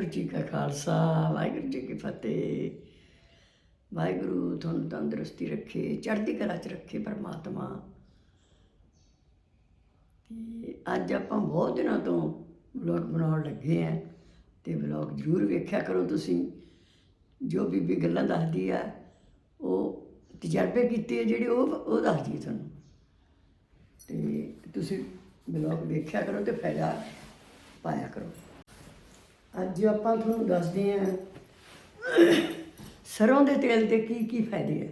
ਵਾਹਿਗੁਰੂ ਜੀ ਕਾ ਖਾਲਸਾ, ਵਾਹਿਗੁਰੂ ਜੀ ਕੀ ਫਤਿਹ। ਵਾਹਿਗੁਰੂ ਤੁਹਾਨੂੰ ਤੰਦਰੁਸਤੀ ਰੱਖੇ, ਚੜ੍ਹਦੀ ਕਲਾ 'ਚ ਰੱਖੇ ਪਰਮਾਤਮਾ। ਤੇ ਅੱਜ ਆਪਾਂ ਬਹੁਤ ਦਿਨਾਂ ਤੋਂ ਵਲੌਗ ਬਣਾਉਣ ਲੱਗੇ ਆਂ ਤੇ ਵਲੌਗ ਜ਼ਰੂਰ ਵੇਖਿਆ ਕਰੋ ਤੁਸੀਂ। ਜੋ ਬੀਬੀ ਗੱਲਾਂ ਦੱਸਦੀ ਆ, ਉਹ ਤਜਰਬੇ ਕੀਤੇ ਜਿਹੜੇ ਉਹ ਉਹ ਦੱਸਦੀ ਤੁਹਾਨੂੰ। ਤੇ ਤੁਸੀਂ ਵਲੌਗ ਵੇਖਿਆ ਕਰੋ ਤੇ ਫਾਇਦਾ ਪਾਇਆ ਕਰੋ। ਅੱਜ ਆਪਾਂ ਤੁਹਾਨੂੰ ਦੱਸਦੇ ਹਾਂ ਸਰੋਂ ਦੇ ਤੇਲ ਦੇ ਕੀ ਕੀ ਫਾਇਦੇ ਆ?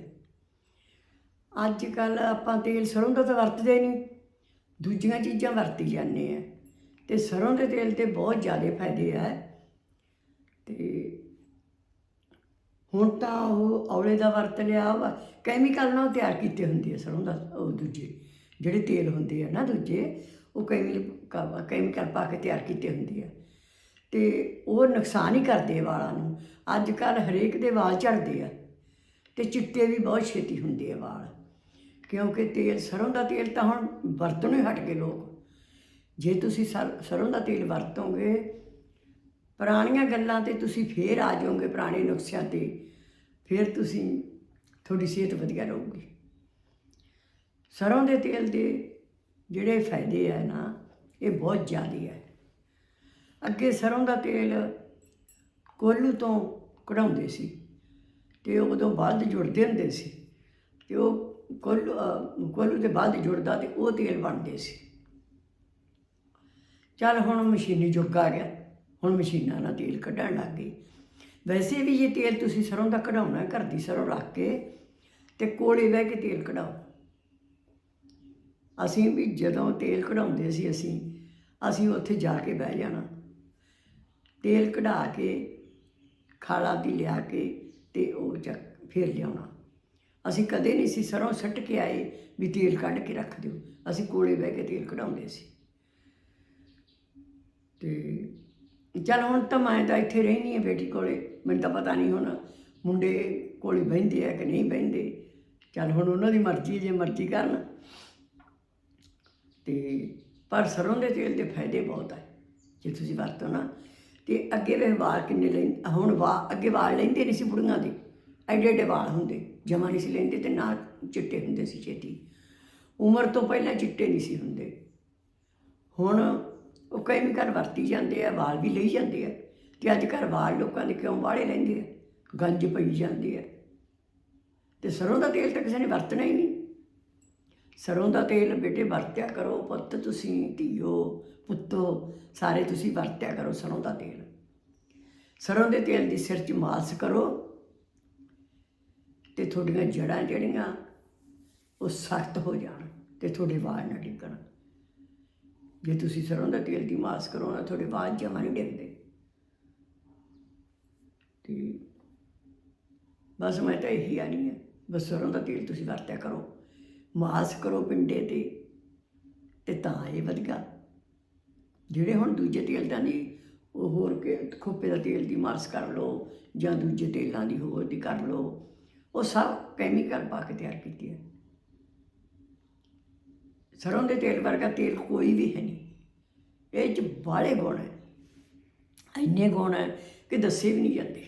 ਅੱਜ ਕੱਲ ਆਪਾਂ ਤੇਲ ਸਰੋਂ ਦਾ ਤਾਂ ਵਰਤਦੇ ਨਹੀਂ, ਦੂਜੀਆਂ ਚੀਜ਼ਾਂ ਵਰਤੀ ਜਾਂਦੇ ਆ। ਤੇ ਸਰੋਂ ਦੇ ਤੇਲ ਤੇ ਬਹੁਤ ਜ਼ਿਆਦਾ ਫਾਇਦੇ ਆ। ਤੇ ਹੁਣ ਤਾਂ ਉਹ ਔਲੇ ਦਾ ਵਰਤ ਲਿਆ, ਵਾ ਕੈਮੀਕਲ ਨਾਲ ਤਿਆਰ ਕੀਤੇ ਹੁੰਦੇ ਆ ਸਰੋਂ ਦਾ, ਉਹ ਦੂਜੇ, ਜਿਹੜੇ ਤੇਲ ਹੁੰਦੇ ਆ ਨਾ ਦੂਜੇ, ਉਹ ਕੈਮੀਕਲ ਕੈਮੀਕਲ ਪਾ ਕੇ ਤਿਆਰ ਕੀਤੇ ਹੁੰਦੇ ਆ। ਤੇ ਉਹ ਨੁਕਸਾਨ ਹੀ ਕਰਦੇ ਆ ਵਾਲਾਂ ਨੂੰ। ਅੱਜ ਕੱਲ੍ਹ ਹਰੇਕ ਦੇ ਵਾਲ ਝੜਦੇ ਆ ਅਤੇ ਚਿੱਟੇ ਵੀ ਬਹੁਤ ਛੇਤੀ ਹੁੰਦੇ ਆ ਵਾਲ। ਕਿਉਂਕਿ ਤੇਲ, ਸਰੋਂ ਦਾ ਤੇਲ ਤਾਂ ਹੁਣ ਵਰਤਣੋਂ ਹੀ ਹਟ ਗਏ ਲੋਕ। ਜੇ ਤੁਸੀਂ ਸਰ- ਸਰੋਂ ਦਾ ਤੇਲ ਵਰਤੋਗੇ, ਪੁਰਾਣੀਆਂ ਗੱਲਾਂ ਤੇ ਤੁਸੀਂ ਫੇਰ ਆ ਜਾਓਗੇ ਪੁਰਾਣੇ ਨੁਸਖਿਆਂ ਤੇ, ਫਿਰ ਤੁਸੀਂ, ਤੁਹਾਡੀ ਸਿਹਤ ਵਧੀਆ ਰਹੂਗੀ। ਸਰੋਂ ਦੇ ਤੇਲ ਦੇ ਜਿਹੜੇ ਫਾਇਦੇ ਆ ਨਾ, ਇਹ ਬਹੁਤ ਜ਼ਿਆਦਾ ਹੈ ਅੱਗੇ ਸਰੋਂ ਦਾ ਤੇਲ ਕੋਲੂ ਤੋਂ ਕਢਾਉਂਦੇ ਸੀ ਤੇ ਉਦੋਂ ਬਲਦ ਜੁੜਦੇ ਹੁੰਦੇ ਸੀ ਤੇ ਉਹ ਕੋਲੂ ਕੋਲੂ ਦੇ ਬਲਦ ਜੁੜਦਾ ਤੇ ਉਹ ਤੇਲ ਬਣਦੇ ਸੀ। ਚੱਲ ਹੁਣ ਮਸ਼ੀਨੀ ਯੁੱਗ ਆ ਗਿਆ, ਹੁਣ ਮਸ਼ੀਨਾਂ ਨਾਲ ਤੇਲ ਕੱਢਣ ਲੱਗ ਗਈ। ਵੈਸੇ ਵੀ ਜੇ ਤੇਲ ਤੁਸੀਂ ਸਰੋਂ ਦਾ ਕਢਾਉਣਾ, ਘਰ ਦੀ ਸਰੋਂ ਰੱਖ ਕੇ ਤੇ ਕੋਲੇ ਬਹਿ ਕੇ ਤੇਲ ਕਢਾਓ। ਅਸੀਂ ਵੀ ਜਦੋਂ ਤੇਲ ਕਢਾਉਂਦੇ ਸੀ, ਅਸੀਂ ਅਸੀਂ ਉੱਥੇ ਜਾ ਕੇ ਬਹਿ ਜਾਣਾ। ਤੇਲ ਕਢਾ ਕੇ, ਖਾਲਾ ਦੀ ਲਿਆ ਕੇ ਤੇ ਉਹ ਚੱਕ ਫੇਰ ਲਿਆਉਣਾ। ਅਸੀਂ ਕਦੇ ਨਹੀਂ ਸੀ ਸਰੋਂ ਸੱਟ ਕੇ ਆਏ ਵੀ ਤੇਲ ਕੱਢ ਕੇ ਰੱਖ ਦਿਓ। ਅਸੀਂ ਕੋਲੇ ਬਹਿ ਕੇ ਤੇਲ ਕਢਾਉਂਦੇ ਸੀ। ਤੇ ਚੱਲ ਹੁਣ ਤਾਂ ਮੈਂ ਤਾਂ ਇੱਥੇ ਰਹਿਣੀ ਹੈ ਬੇਟੀ ਕੋਲੇ। ਮੈਨੂੰ ਤਾਂ ਪਤਾ ਨਹੀਂ ਹੁਣ ਮੁੰਡੇ ਕੋਲੇ ਬਹਿੰਦੇ ਆ ਕਿ ਨਹੀਂ ਬਹਿੰਦੇ। ਚੱਲ ਹੁਣ ਉਹਨਾਂ ਦੀ ਮਰਜ਼ੀ ਜੇ ਮਰਜ਼ੀ ਕਰਨ। ਤੇ ਪਰ ਸਰੋਂ ਦੇ ਤੇਲ ਦੇ ਫਾਇਦੇ ਬਹੁਤ ਹੈ ਜੇ ਤੁਸੀਂ ਵਰਤੋ ਨਾ ਤੇ ਅੱਗੇ ਵੇ ਵਾਲ ਕਿੰਨੇ ਲੈਂ, ਹੁਣ ਵਾ, ਅੱਗੇ ਵਾਲ ਲੈਂਦੇ ਨਹੀਂ ਸੀ ਬੁੜੀਆਂ ਦੇ। ਐਡੇ ਐਡੇ ਵਾਲ ਹੁੰਦੇ, ਜਮਾ ਨਹੀਂ ਸੀ ਲੈਂਦੇ ਤੇ ਨਾ ਚਿੱਟੇ ਹੁੰਦੇ ਸੀ ਛੇਤੀ। ਉਮਰ ਤੋਂ ਪਹਿਲਾਂ ਚਿੱਟੇ ਨਹੀਂ ਸੀ ਹੁੰਦੇ। ਹੁਣ ਉਹ ਕੈਮੀਕਲ ਵਰਤੀ ਜਾਂਦੇ ਆ, ਵਾਲ ਵੀ ਲਈ ਜਾਂਦੇ ਆ, ਤੇ ਅੱਜ ਕੱਲ੍ਹ ਵਾਲ ਲੋਕਾਂ ਦੇ ਕਿਉਂ ਵਾਲੇ ਲੈਂਦੇ ਆ? ਗੰਜ ਪਈ ਜਾਂਦੇ ਹੈ ਤੇ ਸਰੋਂ ਦਾ ਤੇਲ ਤਾਂ ਕਿਸੇ ਨੇ ਵਰਤਣਾ ਹੀ ਨਹੀਂ। ਸਰੋਂ ਦਾ ਤੇਲ ਬੇਟੇ ਵਰਤਿਆ ਕਰੋ, ਪੁੱਤ ਤੁਸੀਂ, ਧੀਓ, ਪੁੱਤੋ, ਸਾਰੇ ਤੁਸੀਂ ਵਰਤਿਆ ਕਰੋ ਸਰੋਂ ਦਾ ਤੇਲ। ਸਰੋਂ ਦੇ ਤੇਲ ਦੀ ਸਿਰ 'ਚ ਮਾਲਿਸ਼ ਕਰੋ ਤੇ ਤੁਹਾਡੀਆਂ ਜੜਾਂ ਜਿਹੜੀਆਂ ਉਹ ਸਖਤ ਹੋ ਜਾਣ ਤੇ ਤੁਹਾਡੇ ਵਾਲ ਨਾ ਡਿੱਗਣ। ਜੇ ਤੁਸੀਂ ਸਰੋਂ ਦਾ ਤੇਲ ਦੀ ਮਾਲਿਸ਼ ਕਰੋ ਨਾ, ਤੁਹਾਡੇ ਵਾਲ ਜਮਾ ਨਹੀਂ ਡਿੱਗਦੇ। ਤੇ ਬਸ ਮੈਂ ਤਾਂ ਇਹੀ ਆਣੀ ਹੈ ਬਸ ਸਰੋਂ ਦਾ ਤੇਲ ਤੁਸੀਂ ਵਰਤਿਆ ਕਰੋ। ਮਾਸ ਕਰੋ ਪਿੰਡੇ ਤੇ ਤੇ ਤਾਂ ਇਹ ਵਧੀਆ ਜਿਹੜੇ ਹੁਣ ਦੂਜੇ ਤੇਲ ਦਾ ਨਹੀਂ, ਉਹ ਹੋਰ ਕੇ ਖੋਪੇ ਦਾ ਤੇਲ ਦੀ ਮਾਲਿਸ਼ ਕਰ ਲਓ, ਜਾਂ ਦੂਜੇ ਤੇਲਾਂ ਦੀ ਹੋਰ ਦੀ ਕਰ ਲਓ, ਉਹ ਸਭ ਕੈਮੀਕਲ ਪਾ ਕੇ ਤਿਆਰ ਕੀਤੀ ਹੈ। ਸਰੋਂ ਦੇ ਤੇਲ ਵਰਗਾ ਤੇਲ ਕੋਈ ਵੀ ਹੈ ਨਹੀਂ। ਇਹ ਚ ਬਾਲੇ ਗੁਣ ਹੈ। ਇੰਨੇ ਗੁਣ ਹੈ ਕਿ ਦੱਸੇ ਵੀ ਨਹੀਂ ਜਾਂਦੇ।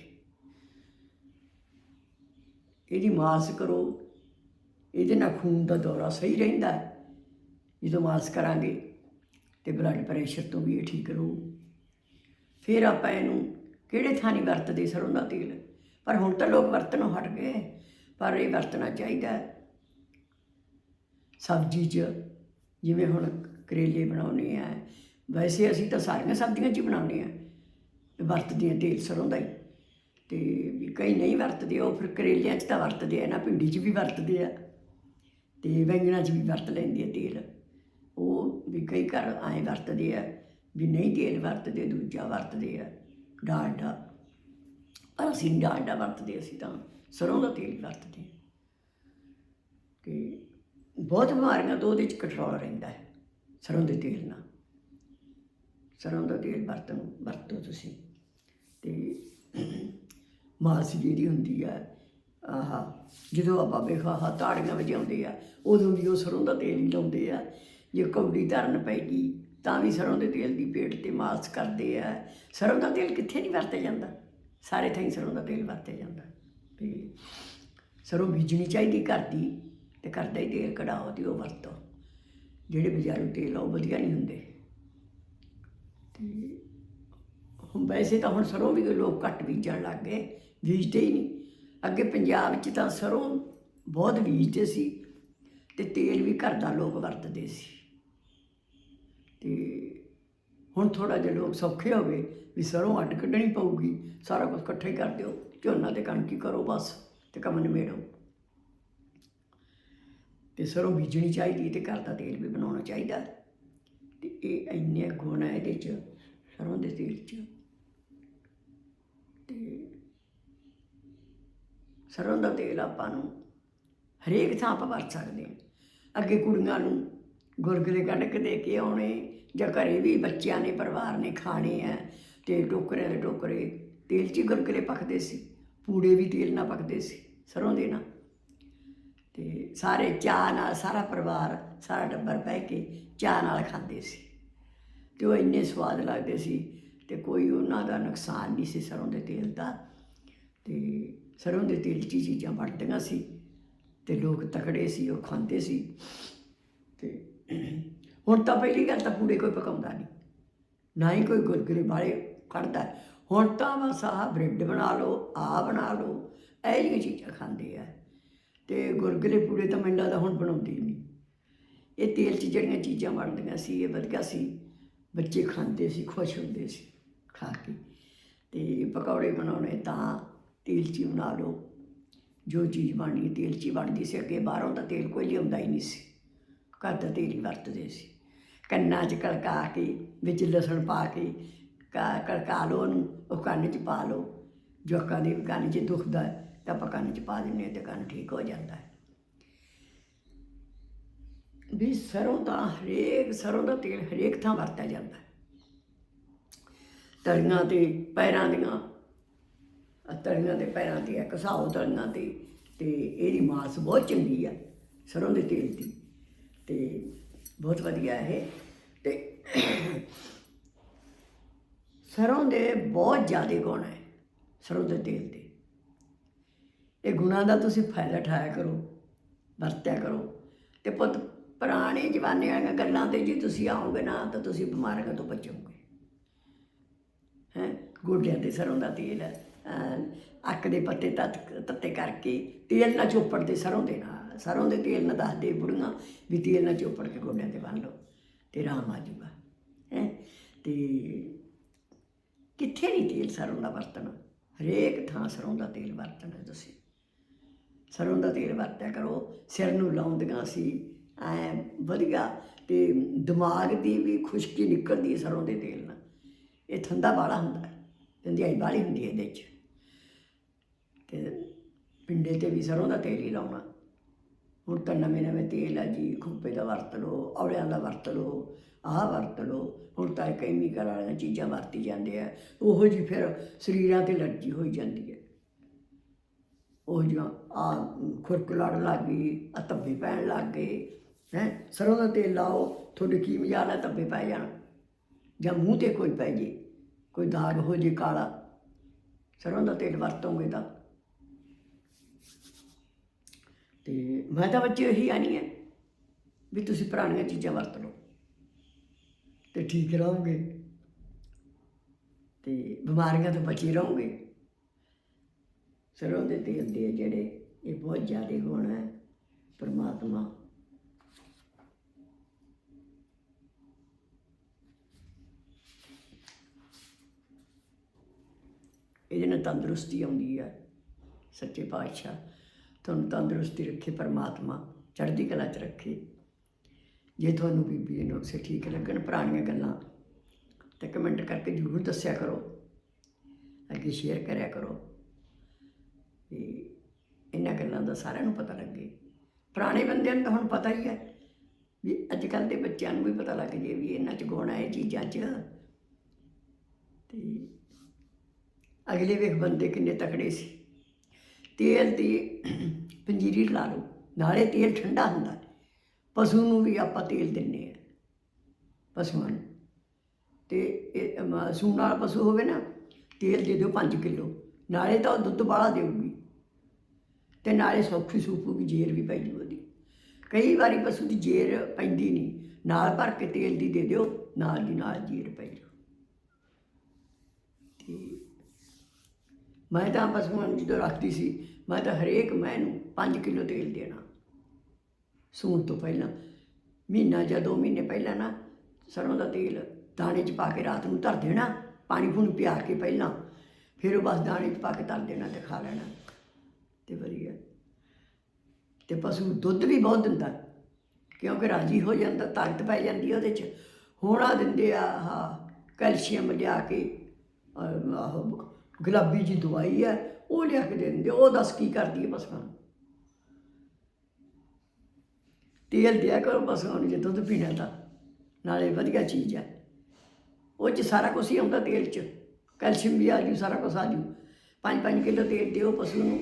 ਇਹਦੀ ਮਾਸ ਕਰੋ ਇਹਦੇ ਨਾਲ ਖੂਨ ਦਾ ਦੌਰਾ ਸਹੀ ਰਹਿੰਦਾ ਜਦੋਂ ਮਾਲਿਸ਼ ਕਰਾਂਗੇ ਤੇ ਬਲੱਡ ਪ੍ਰੈਸ਼ਰ ਤੋਂ ਵੀ ਇਹ ਠੀਕ ਰਹੂ। ਫਿਰ ਆਪਾਂ ਇਹਨੂੰ ਕਿਹੜੇ ਥਾਂ ਨਹੀਂ ਵਰਤਦੇ ਸਰੋਂ ਦਾ ਤੇਲ? ਪਰ ਹੁਣ ਤਾਂ ਲੋਕ ਵਰਤਣੋਂ ਹਟ ਗਏ। ਪਰ ਇਹ ਵਰਤਣਾ ਚਾਹੀਦਾ ਸਬਜ਼ੀ 'ਚ ਜਿਵੇਂ ਹੁਣ ਕਰੇਲੇ ਬਣਾਉਣੇ ਆ, ਵੈਸੇ ਅਸੀਂ ਤਾਂ ਸਾਰੀਆਂ ਸਬਜ਼ੀਆਂ 'ਚ ਹੀ ਬਣਾਉਂਦੇ ਆ। ਵਰਤਦੇ ਆ ਤੇਲ ਸਰੋਂ ਦਾ ਹੀ। ਤੇ ਵੀ ਕਈ ਨਹੀਂ ਵਰਤਦੇ, ਉਹ ਫਿਰ ਕਰੇਲਿਆਂ 'ਚ ਤਾਂ ਵਰਤਦੇ ਆ ਨਾ ਭਿੰਡੀ 'ਚ ਵੀ ਵਰਤਦੇ ਆ। ਅਤੇ ਬੈਂਗਣਾਂ 'ਚ ਵੀ ਵਰਤ ਲੈਂਦੇ ਆ ਤੇਲ। ਉਹ ਵੀ ਕਈ ਘਰ ਐਂ ਵਰਤਦੇ ਆ ਵੀ ਨਹੀਂ ਤੇਲ ਵਰਤਦੇ, ਦੂਜਾ ਵਰਤਦੇ ਆ ਡਾਲਡਾ। ਪਰ ਅਸੀਂ ਡਾਲਡਾ ਵਰਤਦੇ, ਅਸੀਂ ਤਾਂ ਸਰੋਂ ਦਾ ਤੇਲ ਵਰਤਦੇ ਹਾਂ। ਕਿ ਬਹੁਤ ਬਿਮਾਰੀਆਂ ਤੋਂ ਉਹਦੇ 'ਚ ਕੰਟਰੋਲ ਰਹਿੰਦਾ ਹੈ, ਸਰੋਂ ਦੇ ਤੇਲ ਨਾਲ। ਸਰੋਂ ਦਾ ਤੇਲ ਵਰਤਣ, ਵਰਤੋ ਤੁਸੀਂ। ਤੇ ਮਾਸ ਜਿਹੜੀ ਹੁੰਦੀ ਆ ਆਹਾ, ਜਦੋਂ ਆਪਾਂ ਵੇਖਾ ਹਾ ਤਾੜੀਆਂ ਵਜਾਉਂਦੇ ਆ, ਉਦੋਂ ਵੀ ਉਹ ਸਰੋਂ ਦਾ ਤੇਲ ਹੀ ਲਾਉਂਦੇ ਆ। ਜੇ ਕੌੜੀ ਧਰਨ ਪੈਗੀ ਤਾਂ ਵੀ ਸਰੋਂ ਦੇ ਤੇਲ ਦੀ ਪੇਟ ਤੇ ਮਾਲਸ਼ ਕਰਦੇ ਆ। ਸਰੋਂ ਦਾ ਤੇਲ ਕਿੱਥੇ ਨਹੀਂ ਵਰਤਿਆ ਜਾਂਦਾ? ਸਾਰੇ ਥਾਂ ਸਰੋਂ ਦਾ ਤੇਲ ਵਰਤਿਆ ਜਾਂਦਾ। ਤੇ ਸਰੋਂ ਬੀਜਣੀ ਚਾਹੀਦੀ ਘਰ ਦੀ, ਤੇ ਘਰ ਦਾ ਹੀ ਤੇਲ ਕਢਾਓ ਤੇ ਉਹ ਵਰਤੋ। ਜਿਹੜੇ ਬਾਜ਼ਾਰੂ ਤੇਲ ਆ, ਉਹ ਵਧੀਆ ਨਹੀਂ ਹੁੰਦੇ। ਤੇ ਹੁਣ ਵੈਸੇ ਤਾਂ ਹੁਣ ਸਰੋਂ ਵੀ ਲੋਕ ਘੱਟ ਬੀਜਣ ਲੱਗ ਗਏ, ਬੀਜਦੇ ਹੀ ਨਹੀਂ। ਅੱਗੇ ਪੰਜਾਬ 'ਚ ਤਾਂ ਸਰੋਂ ਬਹੁਤ ਬੀਜਦੇ ਸੀ ਤੇ ਤੇਲ ਵੀ ਘਰ ਦਾ ਲੋਕ ਵਰਤਦੇ ਸੀ। ਤੇ ਹੁਣ ਥੋੜਾ ਜਿਹਾ ਲੋਕ ਸੌਖੇ ਹੋ ਗਏ ਵੀ ਸਰੋਂ ਅੱਡ ਕੱਢਣੀ ਪਊਗੀ, ਸਾਰਾ ਕੁਝ ਇਕੱਠਾ ਹੀ ਕਰ ਦਿਓ, ਝੋਨਾ ਤੇ ਕਣਕ ਹੀ ਕਰੋ ਬਸ ਤੇ ਕੰਮ ਨਿਬੇੜੋ। ਤੇ ਸਰੋਂ ਬੀਜਣੀ ਚਾਹੀਦੀ ਤੇ ਘਰ ਦਾ ਤੇਲ ਵੀ ਬਣਾਉਣਾ ਚਾਹੀਦਾ ਤੇ ਇਹ ਇੰਨੇ ਗੁਣ ਹੈ ਇਹਦੇ ਚ, ਸਰੋਂ ਦੇ ਤੇਲ ਚ ਤੇ ਸਰੋਂ ਦਾ ਤੇਲ ਆਪਾਂ ਨੂੰ ਹਰੇਕ ਥਾਂ ਆਪਾਂ ਵਰਤ ਸਕਦੇ ਹਾਂ। ਅੱਗੇ ਕੁੜੀਆਂ ਨੂੰ ਗੁਰਗੁਰੇ ਕੱਢ ਕੇ ਦੇ ਕੇ ਆਉਣੇ ਜਾਂ ਘਰੇ ਵੀ ਬੱਚਿਆਂ ਨੇ, ਪਰਿਵਾਰ ਨੇ ਖਾਣੇ ਆ ਤੇ ਟੋਕਰੇ ਦੇ ਟੋਕਰੇ। ਤੇਲ 'ਚ ਹੀ ਗੁਰਗੁਰੇ ਪੱਕਦੇ ਸੀ, ਪੂੜੇ ਵੀ ਤੇਲ ਨਾਲ ਪੱਕਦੇ ਸੀ, ਸਰੋਂ ਦੇ ਨਾਲ। ਤੇ ਸਾਰੇ ਚਾਹ ਨਾਲ, ਸਾਰਾ ਪਰਿਵਾਰ, ਸਾਰਾ ਟੱਬਰ ਬਹਿ ਕੇ ਚਾਹ ਨਾਲ ਖਾਂਦੇ ਸੀ। ਤੇ ਉਹ ਇੰਨੇ ਸਵਾਦ ਲੱਗਦੇ ਸੀ ਤੇ ਕੋਈ ਉਹਨਾਂ ਦਾ ਨੁਕਸਾਨ ਨਹੀਂ ਸੀ ਸਰੋਂ ਦੇ ਤੇਲ ਦਾ। ਤੇ ਸਰੋਂ ਦੇ ਤੇਲ 'ਚ ਹੀ ਚੀਜ਼ਾਂ ਬਣਦੀਆਂ ਸੀ ਤੇ ਲੋਕ ਤਕੜੇ ਸੀ, ਉਹ ਖਾਂਦੇ ਸੀ ਤੇ ਹੁਣ ਤਾਂ ਪਹਿਲੀ ਗੱਲ ਤਾਂ ਪੂੜੇ ਕੋਈ ਪਕਾਉਂਦਾ ਨਹੀਂ, ਨਾ ਹੀ ਕੋਈ ਗੁਰਗੁਰੇ ਵਾਲੇ ਕੱਢਦਾ ਹੁਣ ਤਾਂ ਬਸ ਆਹ ਬ੍ਰੈਡ ਬਣਾ ਲਓ ਆ ਬਣਾ ਲਓ, ਇਹ ਜਿਹੀਆਂ ਚੀਜ਼ਾਂ ਖਾਂਦੇ ਆ ਤੇ ਗੁਰਗੁਰੇ ਪੂੜੇ ਤਾਂ ਮੈਨੂੰ ਲੱਗਦਾ ਹੁਣ ਬਣਾਉਂਦੇ ਹੀ ਨਹੀਂ। ਇਹ ਤੇਲ 'ਚ ਜਿਹੜੀਆਂ ਚੀਜ਼ਾਂ ਬਣਦੀਆਂ ਸੀ, ਇਹ ਵਧੀਆ ਸੀ, ਬੱਚੇ ਖਾਂਦੇ ਸੀ, ਖੁਸ਼ ਹੁੰਦੇ ਸੀ ਖਾ ਕੇ ਤੇ ਪਕੌੜੇ ਬਣਾਉਣੇ ਤਾਂ ਤੇਲ ਬਣਾ ਲਓ। ਜੋ ਚੀਜ਼ ਬਣਨੀ ਤੇਲ ਬਣਦੀ ਸੀ। ਅੱਗੇ ਬਾਹਰੋਂ ਤਾਂ ਤੇਲ ਕੋਈ ਲਿਆਉਂਦਾ ਹੀ ਨਹੀਂ ਸੀ। ਘਰ ਦਾ ਤੇਲ ਹੀ ਵਰਤਦੇ ਸੀ। ਕੰਨਾਂ 'ਚ ਕੜਕਾ ਕੇ, ਵਿੱਚ ਲਸਣ ਪਾ ਕੇ ਕੜਕਾ ਲਓ ਉਹਨੂੰ, ਉਹ ਕੰਨ 'ਚ ਪਾ ਲਓ। ਜੋ ਅੱਖਾਂ ਦੇ ਕੰਨ 'ਚ ਦੁਖਦਾ ਤਾਂ ਆਪਾਂ ਕੰਨ 'ਚ ਪਾ ਦਿੰਦੇ ਹਾਂ ਤੇ ਕੰਨ ਠੀਕ ਹੋ ਜਾਂਦਾ ਹੈ। ਵੀ ਸਰੋਂ ਦਾ ਹਰੇਕ, ਸਰੋਂ ਦਾ ਤੇਲ ਹਰੇਕ ਥਾਂ ਵਰਤਿਆ ਜਾਂਦਾ ਹੈ। ਤਲੀਆਂ ਤੇ ਪੈਰਾਂ ਦੀਆਂ ਤਲੀਆਂ ਦੇ ਪੈਰਾਂ ਤੇ ਕਸਾਓ ਤਲੀਆਂ ਤੇ ਤੇ ਇਹਦੀ ਮਾਸ ਬਹੁਤ ਚੰਗੀ ਆ, ਸਰੋਂ ਦੇ ਤੇਲ ਦੀ। ਤੇ ਬਹੁਤ ਵਧੀਆ ਇਹ। ਤੇ ਸਰੋਂ ਦੇ ਬਹੁਤ ਜ਼ਿਆਦਾ ਗੁਣ ਹੈ, ਸਰੋਂ ਦੇ ਤੇਲ ਦੇ। ਇਹ ਗੁਣਾਂ ਦਾ ਤੁਸੀਂ ਫਾਇਦਾ ਉਠਾਇਆ ਕਰੋ, ਵਰਤਿਆ ਕਰੋ। ਤੇ ਪੁੱਤ, ਪੁਰਾਣੇ ਜਮਾਨੇ ਵਾਲੀਆਂ ਗੱਲਾਂ ਤੇ ਜੇ ਤੁਸੀਂ ਆਓਗੇ ਨਾ, ਤਾਂ ਤੁਸੀਂ ਬਿਮਾਰੀਆਂ ਤੋਂ ਬਚੋਗੇ। ਹੈ, ਗੋਡਿਆਂ ਤੇ ਸਰੋਂ ਦਾ ਤੇਲ ਹੈ। ਅੱਕ ਦੇ ਪੱਤੇ ਤੱਤ ਤੱਤੇ ਕਰਕੇ ਤੇਲ ਨਾਲ ਚੋਪੜਦੇ ਸਰੋਂ ਦੇ ਨਾਲ, ਸਰੋਂ ਦੇ ਤੇਲ ਨਾਲ ਦੱਸਦੇ ਬੁੜੀਆਂ ਵੀ ਤੇਲ ਨਾਲ ਚੋਪੜ ਕੇ ਗੋਡਿਆਂ ਤੇ ਬੰਨ ਲਓ ਤੇ ਆਰਾਮ ਆ ਜੂਗਾ, ਹੈ। ਤੇ ਕਿੱਥੇ ਨਹੀਂ ਤੇਲ ਸਰੋਂ ਦਾ ਵਰਤਣਾ? ਹਰੇਕ ਥਾਂ ਸਰੋਂ ਦਾ ਤੇਲ ਵਰਤਣਾ ਤੁਸੀਂ। ਸਰੋਂ ਦਾ ਤੇਲ ਵਰਤਿਆ ਕਰੋ, ਸਿਰ ਨੂੰ ਲਾਉਂਦੀਆਂ ਸੀ, ਐ ਵਧੀਆ ਤੇ ਦਿਮਾਗ ਦੀ ਵੀ ਖੁਸ਼ਕੀ ਨਿਕਲਦੀ ਹੈ ਸਰੋਂ ਦੇ ਤੇਲ ਨਾਲ। ਇਹ ਠੰਡਾ ਬਾਲਾ ਹੁੰਦਾ ਹੈ ਧੰਦਿਆਈ ਬਾਲੀ ਹੁੰਦੀ ਹੈ ਇਹਦੇ 'ਚ। ਪਿੰਡੇ ਤੇ ਵੀ ਸਰੋਂ ਦਾ ਤੇਲ ਹੀ ਲਾਉਣਾ। ਹੁਣ ਤਾਂ ਨਵੇਂ ਨਵੇਂ ਤੇਲ ਆ ਜੀ, ਖੁੱਪੇ ਦਾ ਵਰਤ ਲਓ, ਔਲਿਆਂ ਦਾ ਵਰਤ ਲਓ, ਆਹ ਵਰਤ ਲਓ, ਹੁਣ ਤਾਂ ਕੈਮੀਕਲ ਵਾਲੀਆਂ ਚੀਜ਼ਾਂ ਵਰਤੀ ਜਾਂਦੇ ਆ। ਉਹੋ ਜੀ ਫਿਰ ਸਰੀਰਾਂ ਤੇ ਅਲਰਜੀ ਹੋਈ ਜਾਂਦੀ ਹੈ। ਉਹ ਜਿਹਾ ਆ ਖੁਰਕ ਲੜ ਲੱਗ ਗਈ, ਆ ਧੱਬੇ ਪੈਣ ਲੱਗ ਗਏ, ਹੈ, ਸਰੋਂ ਦਾ ਤੇਲ ਲਾਓ, ਤੁਹਾਡੇ ਕੀ ਮਜਾਲ ਹੈ ਧੱਬੇ ਪੈ ਜਾਣ। ਜਾਂ ਮੂੰਹ ਤੇ ਕੋਈ ਪੈ ਜੇ, ਕੋਈ ਦਾਗ ਹੋ ਜੇ ਕਾਲਾ, ਸਰੋਂ ਦਾ ਤੇਲ ਵਰਤੋਂਗੇ ਤਾਂ। ਤੇ ਮੈਂ ਤਾਂ ਬੱਚੇ ਇਹੀ ਆਣੀ ਹੈ ਵੀ ਤੁਸੀਂ ਪੁਰਾਣੀਆਂ ਚੀਜ਼ਾਂ ਵਰਤ ਲਓ। ਤੇ ਠੀਕ ਰਹੋਗੇ। ਤੇ ਬਿਮਾਰੀਆਂ ਤੋਂ ਬਚੇ ਰਹੋਗੇ। ਸਰੋਂ ਦੇ ਤੇਲ ਦੇ ਜਿਹੜੇ ਇਹ ਬਹੁਤ ਜ਼ਿਆਦਾ ਗੁਣ ਹੈ ਪਰਮਾਤਮਾ। ਇਹਦੇ ਨਾਲ ਤੰਦਰੁਸਤੀ ਆਉਂਦੀ ਹੈ ਸੱਚੇ ਪਾਤਸ਼ਾਹ। ਤੁਹਾਨੂੰ ਤੰਦਰੁਸਤੀ ਰੱਖੇ, ਪਰਮਾਤਮਾ ਚੜ੍ਹਦੀ ਕਲਾ 'ਚ ਰੱਖੇ। ਜੇ ਤੁਹਾਨੂੰ ਬੀਬੀ ਦੇ ਨੁਕਸੇ ਠੀਕ ਲੱਗਣ ਪੁਰਾਣੀਆਂ ਗੱਲਾਂ ਤਾਂ ਕਮੈਂਟ ਕਰਕੇ ਜ਼ਰੂਰ ਦੱਸਿਆ ਕਰੋ। ਅੱਗੇ ਸ਼ੇਅਰ ਕਰਿਆ ਕਰੋ। ਤੇ ਇਹਨਾਂ ਗੱਲਾਂ ਦਾ ਸਾਰਿਆਂ ਨੂੰ ਪਤਾ ਲੱਗੇ। ਪੁਰਾਣੇ ਬੰਦਿਆਂ ਨੂੰ ਤਾਂ ਹੁਣ ਪਤਾ ਹੀ ਹੈ ਵੀ ਅੱਜ ਕੱਲ੍ਹ ਦੇ ਬੱਚਿਆਂ ਨੂੰ ਵੀ ਪਤਾ ਲੱਗ ਜੇ ਵੀ ਇਹਨਾਂ 'ਚ ਗੁਣ ਹੈ ਇਹ ਚੀਜ਼ਾਂ 'ਚ। ਤੇ ਅਗਲੇ ਵੇਖ ਬੰਦੇ ਕਿੰਨੇ ਤਕੜੇ ਸੀ। ਤੇਲ ਦੀ ਪੰਜੀਰੀ ਲਾ ਲਓ ਨਾਲੇ ਤੇਲ ਠੰਡਾ ਹੁੰਦਾ। ਪਸ਼ੂ ਨੂੰ ਵੀ ਆਪਾਂ ਤੇਲ ਦਿੰਨੇ ਆ ਪਸ਼ੂਆਂ ਨੂੰ। ਤੇ ਇਹ, ਸੂਣ ਵਾਲਾ ਪਸ਼ੂ ਹੋਵੇ ਨਾ ਤੇਲ ਦੇ ਦਿਓ 5 ਕਿਲੋ ਨਾਲੇ ਤਾਂ ਉਹ ਦੁੱਧ ਵਾਲਾ ਦੇਊਗੀ। ਤੇ ਨਾਲੇ ਸੌਖੀ ਸੂਪੂਗੀ ਜੇਰ ਵੀ ਪੈ ਜੂ ਉਹਦੀ। ਕਈ ਵਾਰੀ ਪਸ਼ੂ ਦੀ ਜੇਰ ਪੈਂਦੀ ਨਹੀਂ ਨਾਲ ਭਰ ਕੇ ਤੇਲ ਦੀ ਦੇ ਦਿਓ ਨਾਲ ਦੀ ਨਾਲ ਜੇਰ ਪੈ ਜੂ। ਤੇ ਮੈਂ ਤਾਂ ਪਸ਼ੂਆਂ ਨੂੰ ਜਦੋਂ ਰੱਖਦੀ ਸੀ, ਮੈਂ ਤਾਂ ਹਰੇਕ ਮੈਂ ਨੂੰ 5 ਕਿਲੋ ਤੇਲ ਦੇਣਾ। ਸੂਣ ਤੋਂ ਪਹਿਲਾਂ, ਮਹੀਨਾ ਜਾਂ ਦੋ ਮਹੀਨੇ ਪਹਿਲਾਂ ਨਾ, ਸਰੋਂ ਦਾ ਤੇਲ ਦਾਣੇ 'ਚ ਪਾ ਕੇ ਰਾਤ ਨੂੰ ਧਰ ਦੇਣਾ, ਪਾਣੀ ਪੂਣੀ ਪਿਆ ਕੇ ਪਹਿਲਾਂ, ਫਿਰ ਉਹ ਬਸ ਦਾਣੇ 'ਚ ਪਾ ਕੇ ਧਰ ਦੇਣਾ ਤੇ ਖਾ ਲੈਣਾ। ਤੇ ਵਧੀਆ। ਤੇ ਪਸ਼ੂ ਦੁੱਧ ਵੀ ਬਹੁਤ ਦਿੰਦਾ, ਕਿਉਂਕਿ ਰਾਜੀ ਹੋ ਜਾਂਦਾ, ਤਾਕਤ ਪੈ ਜਾਂਦੀ ਉਹਦੇ 'ਚ। ਹੋਣਾ ਦਿੰਦੇ ਆ, ਆਹ ਕੈਲਸ਼ੀਅਮ ਲਿਆ ਕੇ, ਅਹ ਆਹ ਗੁਲਾਬੀ ਜੀ ਦਵਾਈ ਹੈ, ਉਹ ਲਿਆ ਕੇ ਦੇ ਦਿੰਦੇ, ਉਹ ਦੱਸ ਕੀ ਕਰਦੀ ਹੈ ਬਸ ਨੂੰ। ਤੇਲ ਦਿਆ ਕਰੋ ਬਸ ਨੂੰ ਜੇ ਦੁੱਧ ਪੀਣਾ ਤਾਂ, ਨਾਲੇ ਵਧੀਆ ਚੀਜ਼ ਹੈ। ਉਹ 'ਚ ਸਾਰਾ ਕੁਝ ਹੀ ਆਉਂਦਾ ਤੇਲ 'ਚ, ਕੈਲਸ਼ੀਅਮ ਵੀ ਆ ਜੂ, ਸਾਰਾ ਕੁਝ ਆ ਜੂ। 5-5 ਕਿਲੋ ਤੇਲ ਦਿਓ ਪਸ਼ੂ ਨੂੰ,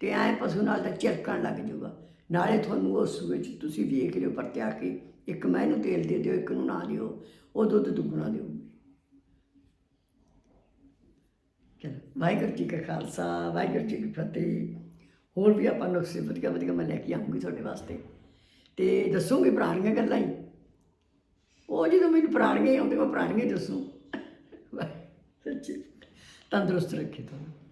ਤੇ ਐਂ ਪਸ਼ੂ ਨਾਲ ਤਾਂ ਚਿਰਕਣ ਲੱਗ ਜਾਊਗਾ ਨਾਲੇ ਤੁਹਾਨੂੰ ਉਸ ਵਿੱਚ ਤੁਸੀਂ ਵੇਖ ਲਿਓ ਪਰਤਿਆ ਕੇ ਇੱਕ ਮੈਂ ਨੂੰ ਤੇਲ ਦੇ ਦਿਓ, ਇੱਕ ਨੂੰ ਨਾ ਦਿਓ, ਉਹ ਦੁੱਧ ਦੁੱਗਣਾ ਦਿਓ ਚਲੋ, ਵਾਹਿਗੁਰੂ ਜੀ ਕਾ ਖਾਲਸਾ, ਵਾਹਿਗੁਰੂ ਜੀ ਕੀ ਫਤਿਹ। ਹੋਰ ਵੀ ਆਪਾਂ ਨੁਕਸੇ ਵਧੀਆ ਵਧੀਆ ਮੈਂ ਲੈ ਕੇ ਆਉਂਗੀ ਤੁਹਾਡੇ ਵਾਸਤੇ। ਤੇ ਦੱਸੂਗੀ ਪੁਰਾਣੀਆਂ ਗੱਲਾਂ ਹੀ। ਉਹ ਜਦੋਂ ਮੈਨੂੰ ਪੁਰਾਣੀਆਂ ਹੀ ਆਉਂਦੀਆਂ, ਮੈਂ ਪੁਰਾਣੀਆਂ ਹੀ ਦੱਸੂ। ਸੱਚੀ। ਤੰਦਰੁਸਤ ਰੱਖੇ ਤੁਹਾਨੂੰ।